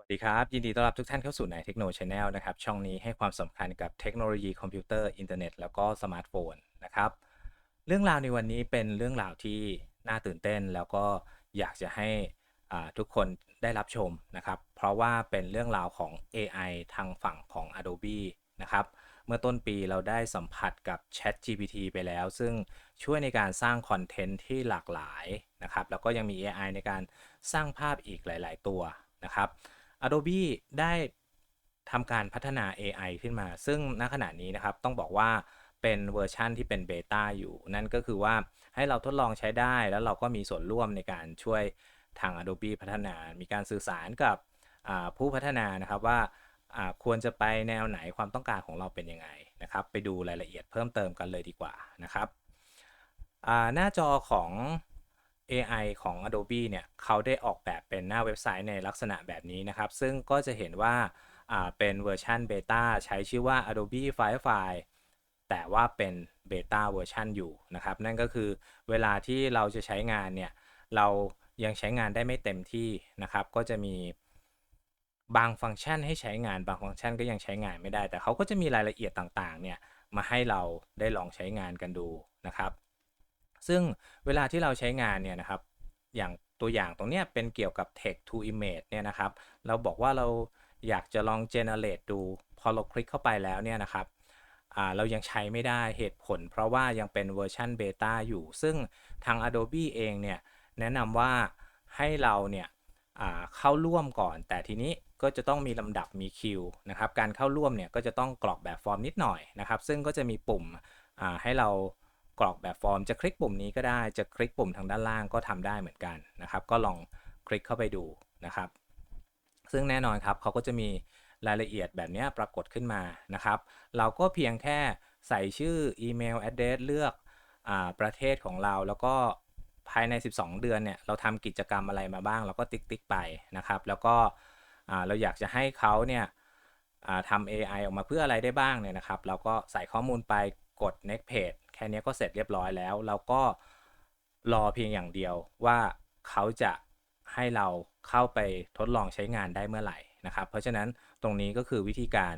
วัสดีครับ ยินดีต้อนรับทุกท่านเข้าสู่นายเทคโนชแนลนะครับ ช่องนี้ให้ความสำคัญกับเทคโนโลยีคอมพิวเตอร์อินเทอร์เน็ตแล้วก็สมาร์ทโฟนนะครับ เรื่องราวในวันนี้เป็นเรื่องราวที่น่าตื่นเต้น แล้วก็อยากจะให้ทุกคนได้รับชมนะครับ เพราะว่าเป็นเรื่องราวของ AI ทางฝั่งของ Adobe นะครับ เมื่อต้นปีเราได้สัมผัสกับ ChatGPT ไปแล้ว ซึ่งช่วยในการสร้างคอนเทนต์ที่หลากหลายนะครับ แล้วก็ยังมี AI ในการสร้างภาพอีกหลาย ๆ ตัวนะครับ Adobe ได้ทำการพัฒนา AI ขึ้นมา ซึ่งณขณะนี้นะครับต้องบอกว่าเป็นเวอร์ชั่นที่เป็นเบต้าอยู่ นั่นก็คือว่าให้เราทดลองใช้ได้แล้วเราก็มีส่วนร่วมในการช่วยทาง Adobe พัฒนา มีการสื่อสารกับผู้พัฒนานะครับว่าควรจะไปแนวไหนความต้องการของเราเป็นยังไงนะครับ ไปดูรายละเอียดเพิ่มเติมกันเลยดีกว่านะครับหน้าจอของ AI ของ Adobe เนี่ยเขาได้ออกแบบเป็นหน้าเว็บไซต์ในลักษณะแบบนี้นะครับ ซึ่งก็จะเห็นว่าเป็นเวอร์ชันเบต้าใช้ชื่อว่า Adobe Firefly แต่ว่าเป็นเบต้าเวอร์ชันอยู่นะครับ นั่นก็คือเวลาที่เราจะใช้งานเนี่ย เรายังใช้งานได้ไม่เต็มที่นะครับ ก็จะมีบางฟังก์ชันให้ใช้งานบางฟังก์ชันก็ยังใช้งานไม่ได้ แต่เขาก็จะมีรายละเอียดต่างๆเนี่ยมาให้เราได้ลองใช้งานกันดูนะครับ ซึ่งเวลาที่เราใช้งานเนี่ยนะครับ อย่างตัวอย่างตรงนี้เป็นเกี่ยวกับ text to image เนี่ยนะครับ เราบอกว่าเราอยากจะลอง generate ดู พอเราคลิกเข้าไปแล้วเนี่ยนะครับเรายังใช้ไม่ได้เหตุผล เพราะว่ายังเป็นเวอร์ชันเบต้าอยู่ ซึ่งทาง Adobe เองเนี่ยแนะนำว่าให้เราเนี่ยเข้าร่วมก่อน แต่ทีนี้ก็จะต้องมีลำดับมีคิวนะครับ การเข้าร่วมเนี่ยก็จะต้องกรอกแบบฟอร์มนิดหน่อยนะครับ ซึ่งก็จะมีปุ่มให้เรา กรอกแบบฟอร์มจะคลิกปุ่มนี้ก็ได้จะคลิกปุ่มทางด้านล่างก็ทำได้เหมือนกันนะครับ ก็ลองคลิกเข้าไปดูนะครับ ซึ่งแน่นอนครับเขาก็จะมีรายละเอียดแบบนี้ปรากฏขึ้นมานะครับ เราก็เพียงแค่ใส่ชื่ออีเมล address เลือกอประเทศของเราแล้วก็ภายใน 12 เดือนเนี่ยเราทำกิจกรรมอะไรมาบ้าง เราก็ติ๊กติ๊กไปนะครับ แล้วก็เราอยากจะให้เขาเนี่ยทำ AI ออกมาเพื่ออะไรได้บ้างเนี่ยนะครับ เราก็ใส่ข้อมูลไปกด next page ค่นี้ก็เสร็จเรียบร้อยแล้ว เราก็รอเพียงอย่างเดียวว่าเขาจะให้เราเข้าไปทดลองใช้งานได้เมื่อไหร่นะครับ เพราะฉะนั้นตรงนี้ก็คือวิธีการ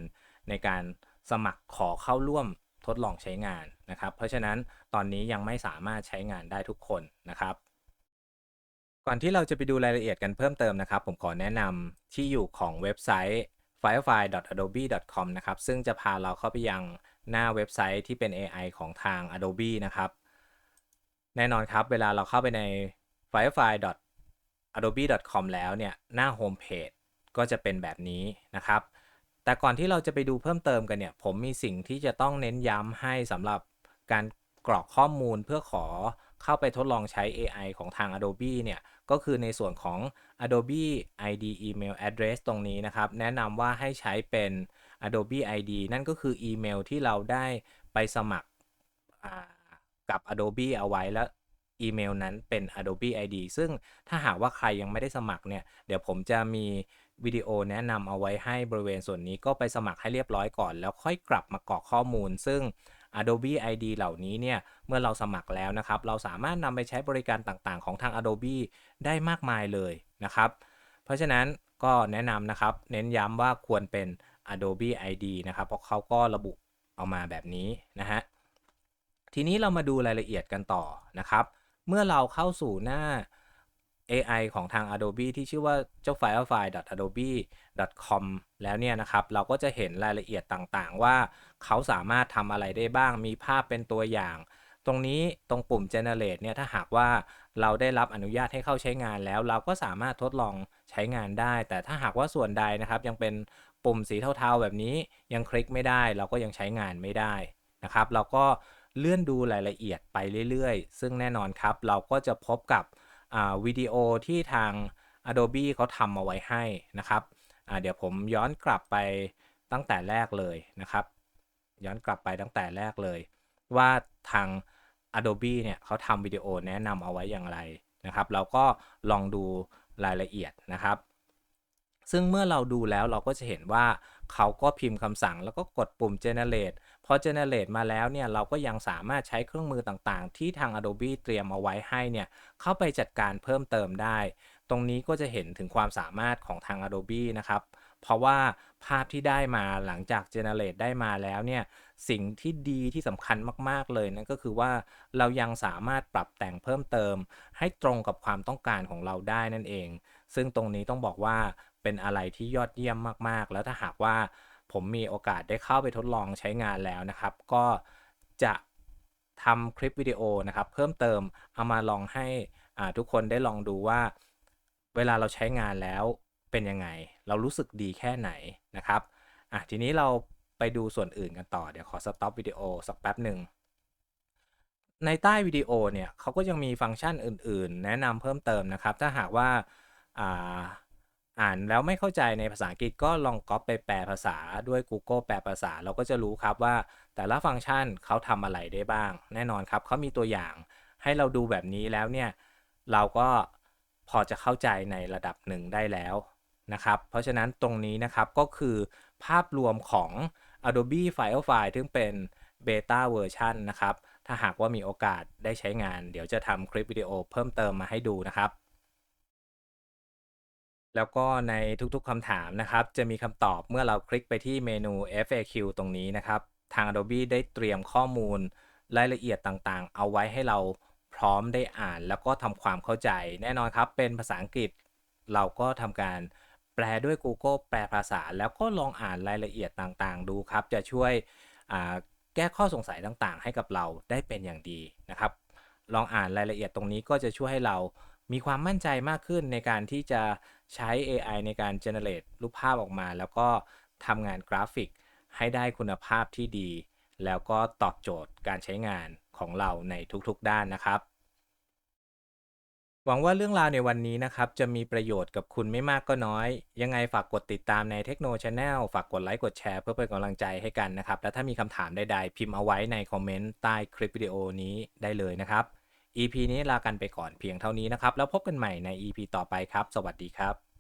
ในการสมัครขอเข้าร่วมทดลองใช้งานนะครับ เพราะฉะนั้นตอนนี้ยังไม่สามารถใช้งานได้ทุกคนนะครับ ก่อนที่เราจะไปดูรายละเอียดกันเพิ่มเติมนะครับ ผมขอแนะนำที่อยู่ของเว็บไซต์ firefly.adobe.com นะครับ ซึ่งจะพาเราเข้าไปยัง หน้าเว็บไซต์ที่เป็น AI ของทาง Adobe นะครับ แน่นอนครับเวลาเราเข้าไปใน firefly.adobe.com แล้วเนี่ยหน้าโฮมเพจก็จะเป็นแบบนี้นะครับ แต่ก่อนที่เราจะไปดูเพิ่มเติมกันเนี่ย ผมมีสิ่งที่จะต้องเน้นย้ำให้สำหรับการกรอกข้อมูลเพื่อขอ เข้าไปทดลองใช้ AI ของทาง Adobe เนี่ย ก็คือในส่วนของ Adobe ID Email Address ตรงนี้นะครับ แนะนำว่าให้ใช้เป็น Adobe ID นั่นก็คืออีเมลที่เราได้ไปสมัครกับ Adobe เอาไว้แล้วอีเมลนั้นเป็น Adobe ID ซึ่งถ้าหากว่าใครยังไม่ได้สมัครเนี่ย เดี๋ยวผมจะมีวิดีโอแนะนำเอาไว้ให้บริเวณส่วนนี้ก็ไปสมัครให้เรียบร้อยก่อน แล้วค่อยกลับมากรอกข้อมูล ซึ่ง Adobe ID เหล่านี้เนี่ยเมื่อเราสมัครแล้วนะครับ เราสามารถนำไปใช้บริการต่างๆ ของทาง Adobe ได้มากมายเลยนะครับ เพราะฉะนั้นก็แนะนำนะครับ เน้นย้ำว่าควรเป็น Adobe ID นะครับ เพราะเขาก็ระบุเอามาแบบนี้นะฮะทีนี้เรามาดูรายละเอียดกันต่อนะครับ เมื่อเราเข้าสู่หน้า AI ของทาง Adobe ที่ชื่อว่าเจ้า firefly.adobe.com แล้วเนี่ยนะครับ เราก็จะเห็นรายละเอียดต่างๆ ว่า เขาสามารถทำอะไรได้บ้าง มีภาพเป็นตัวอย่าง ตรงนี้ตรงปุ่ม generate เนี่ยถ้าหากว่าเราได้รับอนุญาตให้เข้าใช้งานแล้ว เราก็สามารถทดลองใช้งานได้ แต่ถ้าหากว่าส่วนใดนะครับ ยังเป็นปุ่มสีเทาๆแบบนี้ยังคลิกไม่ได้ เราก็ยังใช้งานไม่ได้นะครับ เราก็เลื่อนดูรายละเอียดไปเรื่อยๆ ซึ่งแน่นอนครับ เราก็จะพบกับวิดีโอที่ทาง Adobe เขาทำเอาไว้ให้นะครับ เดี๋ยวผมย้อนกลับไปตั้งแต่แรกเลยนะครับ ย้อนกลับไปตั้งแต่แรกเลย ว่าทาง Adobe เนี่ยเขาทำวิดีโอแนะนำเอาไว้อย่างไรนะครับ เราก็ลองดูรายละเอียดนะครับ ซึ่งเมื่อเราดูแล้วเราก็จะเห็นว่าเขาก็พิมพ์คำสั่งแล้วก็กดปุ่ม generate พอ generate มาแล้วเนี่ยเราก็ยังสามารถใช้เครื่องมือต่างๆ ที่ทาง Adobe เตรียมเอาไว้ให้เนี่ยเข้าไปจัดการเพิ่มเติมได้ ตรงนี้ก็จะเห็นถึงความสามารถของทาง Adobe นะครับ เพราะว่าภาพที่ได้มาหลังจาก generate ได้มาแล้วเนี่ยสิ่งที่ดีที่สำคัญมากๆเลยนั่นก็คือว่าเรายังสามารถปรับแต่งเพิ่มเติม ให้ตรงกับความต้องการของเราได้นั่นเอง ซึ่งตรงนี้ต้องบอกว่าเป็นอะไรที่ยอดเยี่ยมมากๆ แล้วถ้าหากว่าผมมีโอกาสได้เข้าไปทดลองใช้งานแล้วนะครับ ก็จะทำคลิปวิดีโอนะครับ เพิ่มเติมเอามาลองให้ทุกคนได้ลองดูว่า เวลาเราใช้งานแล้วเป็นยังไง เรารู้สึกดีแค่ไหนนะครับอะทีนี้เราไปดูส่วนอื่นกันต่อ เดี๋ยวขอสต็อปวิดีโอสักแป๊บหนึ่งในใต้วิดีโอเนี่ยเขาก็ยังมีฟังก์ชันอื่น ๆ แนะนำเพิ่มเติมนะครับ ถ้าหากว่าอ่าอ่านแล้วไม่เข้าใจในภาษาอังกฤษก็ลองก๊อปไปแปลภาษาด้วย Google แปลภาษา เราก็จะรู้ครับว่าแต่ละฟังก์ชันเขาทำอะไรได้บ้าง แน่นอนครับเขามีตัวอย่างให้เราดูแบบนี้แล้วเนี่ย เราก็ พอจะเข้าใจในระดับหนึ่งได้แล้วนะครับ เพราะฉะนั้นตรงนี้นะครับก็คือภาพรวมของ Adobe Firefly ซึ่งเป็น Beta Version นนะครับ ถ้าหากว่ามีโอกาสได้ใช้งาน เดี๋ยวจะทำคลิปวิดีโอเพิ่มเติมมาให้ดูนะครับ แล้วก็ในทุกๆคำถามนะครับ จะมีคำตอบเมื่อเราคลิกไปที่เมนู FAQ ตรงนี้นะครับ ทาง Adobe ได้เตรียมข้อมูลรายละเอียดต่างๆ เอาไว้ให้เรา ร้อมได้อ่าน แล้วก็ทำความเข้าใจ แน่นอนครับ เป็นภาษาอังกฤษ เราก็ทำการแปลด้วย Google แปลภาษา แล้วก็ลองอ่านรายละเอียดต่างๆ ดูครับ จะช่วยแก้ข้อสงสัยต่างๆ ให้กับเราได้เป็นอย่างดีนะครับ ลองอ่านรายละเอียดตรงนี้ก็จะช่วยให้เรามีความมั่นใจมากขึ้นในการที่จะใช้ AI ในการ generate รูปภาพออกมา แล้วก็ทำงานกราฟิกให้ได้คุณภาพที่ดี แล้วก็ตอบโจทย์การใช้งานของเราในทุกๆด้านนะครับ หวังว่าเรื่องราวในวันนี้นะครับ จะมีประโยชน์กับคุณไม่มากก็น้อย ยังไงฝากกดติดตามในเทคโนช n แนลฝากกดไลค์กดแชร์เพื่อเป็นกำลังใจให้กันนะครับ และถ้ามีคำถามใดๆ พิมพ์เอาไว้ในคอมเมนต์ใต้คลิปวิดีโอนี้ได้เลยนะครับ EP นี้ลากันไปก่อนเพียงเท่านี้นะครับ แล้วพบกันใหม่ใน EP ต่อไปครับ สวัสดีครับ